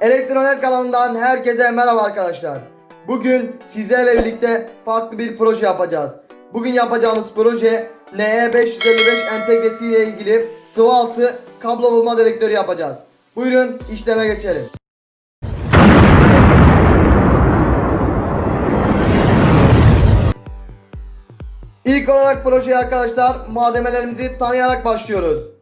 Elektronet kanalından herkese merhaba arkadaşlar. Bugün sizlerle birlikte farklı bir proje yapacağız. Bugün yapacağımız proje E NE555 entegresi ile ilgili sıvı altı kablo bulma dedektörü yapacağız. Buyurun işleme geçelim. İlk olarak projeye arkadaşlar malzemelerimizi tanıyarak başlıyoruz.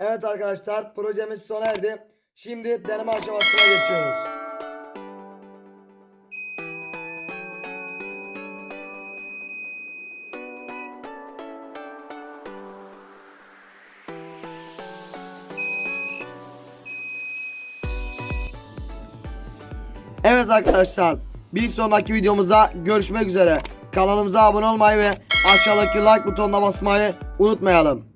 Evet arkadaşlar projemiz sona erdi. Şimdi deneme aşamasına geçiyoruz. Evet arkadaşlar bir sonraki videomuzda görüşmek üzere. Kanalımıza abone olmayı ve aşağıdaki like butonuna basmayı unutmayalım.